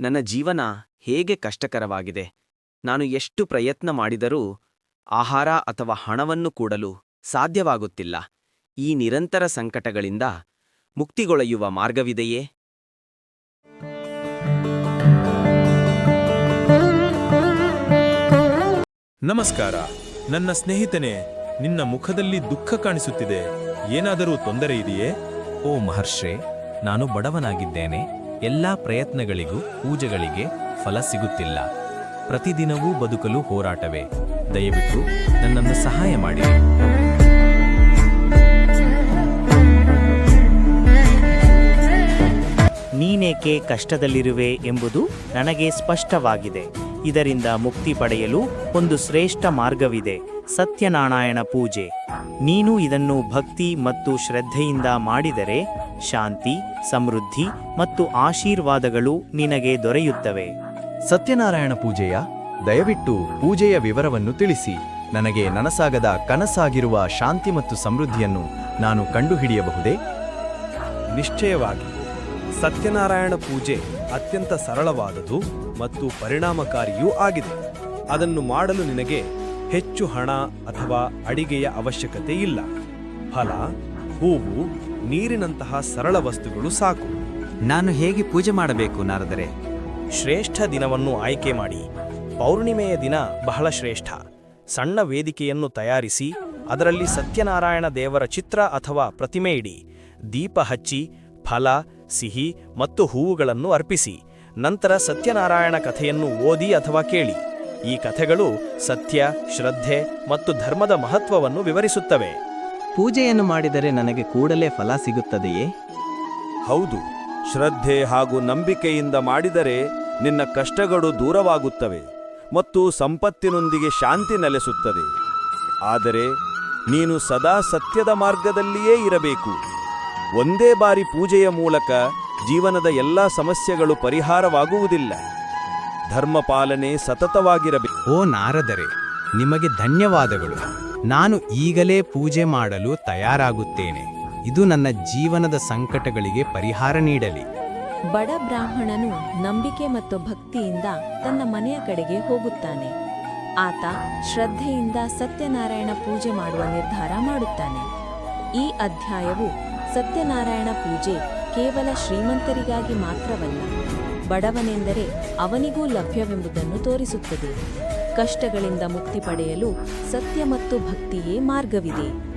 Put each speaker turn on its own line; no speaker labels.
ನನ್ನ ಜೀವನ ಹೇಗೆ ಕಷ್ಟಕರವಾಗಿದೆ. ನಾನು ಎಷ್ಟು ಪ್ರಯತ್ನ ಮಾಡಿದರೂ ಆಹಾರ ಅಥವಾ ಹಣವನ್ನು ಕೂಡಲು ಸಾಧ್ಯವಾಗುತ್ತಿಲ್ಲ. ಈ ನಿರಂತರ ಸಂಕಟಗಳಿಂದ ಮುಕ್ತಿಗೊಳೆಯುವ ಮಾರ್ಗವಿದೆಯೇ?
ನಮಸ್ಕಾರ. ನನ್ನ ಸ್ನೇಹಿತನೇ, ನಿನ್ನ ಮುಖದಲ್ಲಿ ದುಃಖ ಕಾಣಿಸುತ್ತಿದೆ. ಏನಾದರೂ ತೊಂದರೆ ಇದೆಯೇ?
ಓ ಮಹರ್ಷೆ, ನಾನು ಬಡವನಾಗಿದ್ದೇನೆ. ಎಲ್ಲಾ ಪ್ರಯತ್ನಗಳಿಗೂ ಪೂಜೆಗಳಿಗೆ ಫಲ ಸಿಗುತ್ತಿಲ್ಲ. ಪ್ರತಿದಿನವೂ ಬದುಕಲು ಹೋರಾಟವೇ. ದಯವಿಟ್ಟು ನನ್ನನ್ನು ಸಹಾಯ ಮಾಡಿ.
ನೀನೇಕೆ ಕಷ್ಟದಲ್ಲಿರುವೆ ಎಂಬುದು ನನಗೆ ಸ್ಪಷ್ಟವಾಗಿದೆ. ಇದರಿಂದ ಮುಕ್ತಿ ಪಡೆಯಲು ಒಂದು ಶ್ರೇಷ್ಠ ಮಾರ್ಗವಿದೆ. ಸತ್ಯನಾರಾಯಣ ಪೂಜೆ. ನೀನು ಇದನ್ನು ಭಕ್ತಿ ಮತ್ತು ಶ್ರದ್ಧೆಯಿಂದ ಮಾಡಿದರೆ ಶಾಂತಿ ಸಮೃದ್ಧಿ ಮತ್ತು ಆಶೀರ್ವಾದಗಳು ನಿನಗೆ ದೊರೆಯುತ್ತವೆ.
ಸತ್ಯನಾರಾಯಣ ಪೂಜೆಯ ದಯವಿಟ್ಟು ಪೂಜೆಯ ವಿವರವನ್ನು ತಿಳಿಸಿ. ನನಗೆ ನನಸಾಗದ ಕನಸಾಗಿರುವ ಶಾಂತಿ ಮತ್ತು ಸಮೃದ್ಧಿಯನ್ನು ನಾನು ಕಂಡುಹಿಡಿಯಬಹುದೇ?
ನಿಶ್ಚಯವಾಗಿ. ಸತ್ಯನಾರಾಯಣ ಪೂಜೆ ಅತ್ಯಂತ ಸರಳವಾದದು ಮತ್ತು ಪರಿಣಾಮಕಾರಿಯೂ ಆಗಿದೆ. ಅದನ್ನು ಮಾಡಲು ನಿನಗೆ ಹೆಚ್ಚು ಹಣ ಅಥವಾ ಅಡಿಗೆಯ ಅವಶ್ಯಕತೆ ಇಲ್ಲ. ಫಲ ಹೂವು ನೀರಿನಂತಹ ಸರಳ ವಸ್ತುಗಳು ಸಾಕು.
ನಾನು ಹೇಗೆ ಪೂಜೆ ಮಾಡಬೇಕು ನಾರದರೆ?
ಶ್ರೇಷ್ಠ ದಿನವನ್ನು ಆಯ್ಕೆ ಮಾಡಿ. ಪೌರ್ಣಿಮೆಯ ದಿನ ಬಹಳ ಶ್ರೇಷ್ಠ. ಸಣ್ಣ ವೇದಿಕೆಯನ್ನು ತಯಾರಿಸಿ ಅದರಲ್ಲಿ ಸತ್ಯನಾರಾಯಣ ದೇವರ ಚಿತ್ರ ಅಥವಾ ಪ್ರತಿಮೆ ಇಡಿ. ದೀಪ ಹಚ್ಚಿ ಫಲ ಸಿಹಿ ಮತ್ತು ಹೂವುಗಳನ್ನು ಅರ್ಪಿಸಿ. ನಂತರ ಸತ್ಯನಾರಾಯಣ ಕಥೆಯನ್ನು ಓದಿ ಅಥವಾ ಕೇಳಿ. ಈ ಕಥೆಗಳು ಸತ್ಯ ಶ್ರದ್ಧೆ ಮತ್ತು ಧರ್ಮದ ಮಹತ್ವವನ್ನು ವಿವರಿಸುತ್ತವೆ.
ಪೂಜೆಯನ್ನು ಮಾಡಿದರೆ ನನಗೆ ಕೂಡಲೇ ಫಲ ಸಿಗುತ್ತದೆಯೇ?
ಹೌದು ಶ್ರದ್ಧೆ ಹಾಗೂ ನಂಬಿಕೆಯಿಂದ ಮಾಡಿದರೆ ನಿನ್ನ ಕಷ್ಟಗಳು ದೂರವಾಗುತ್ತವೆ ಮತ್ತು ಸಂಪತ್ತಿನೊಂದಿಗೆ ಶಾಂತಿ ನೆಲೆಸುತ್ತದೆ. ಆದರೆ ನೀನು ಸದಾ ಸತ್ಯದ ಮಾರ್ಗದಲ್ಲಿಯೇ ಇರಬೇಕು. ಒಂದೇ ಬಾರಿ ಪೂಜೆಯ ಮೂಲಕ ಜೀವನದ ಎಲ್ಲ ಸಮಸ್ಯೆಗಳು ಪರಿಹಾರವಾಗುವುದಿಲ್ಲ. ಧರ್ಮ ಪಾಲನೆ ಸತತವಾಗಿರಬೇಕು.
ಓ ನಾರದರೆ ನಿಮಗೆ ಧನ್ಯವಾದಗಳು. ನಾನು ಈಗಲೇ ಪೂಜೆ ಮಾಡಲು ತಯಾರಾಗುತ್ತೇನೆ. ಇದು ನನ್ನ ಜೀವನದ ಸಂಕಟಗಳಿಗೆ ಪರಿಹಾರ ನೀಡಲಿ.
ಬಡ ಬ್ರಾಹ್ಮಣನು ನಂಬಿಕೆ ಮತ್ತು ಭಕ್ತಿಯಿಂದ ತನ್ನ ಮನೆಯ ಕಡೆಗೆ ಹೋಗುತ್ತಾನೆ. ಆತ ಶ್ರದ್ಧೆಯಿಂದ ಸತ್ಯನಾರಾಯಣ ಪೂಜೆ ಮಾಡುವ ನಿರ್ಧಾರ ಮಾಡುತ್ತಾನೆ. ಈ ಅಧ್ಯಾಯವು ಸತ್ಯನಾರಾಯಣ ಪೂಜೆ ಕೇವಲ ಶ್ರೀಮಂತರಿಗಾಗಿ ಮಾತ್ರವಲ್ಲ ಬಡವನೆಂದರೆ ಅವನಿಗೂ ಲಭ್ಯವೆಂಬುದನ್ನು ತೋರಿಸುತ್ತದೆ. ಕಷ್ಟಗಳಿಂದ ಮುಕ್ತಿ ಪಡೆಯಲು ಸತ್ಯ ಮತ್ತು ಭಕ್ತಿಯೇ ಮಾರ್ಗವಿದೆ.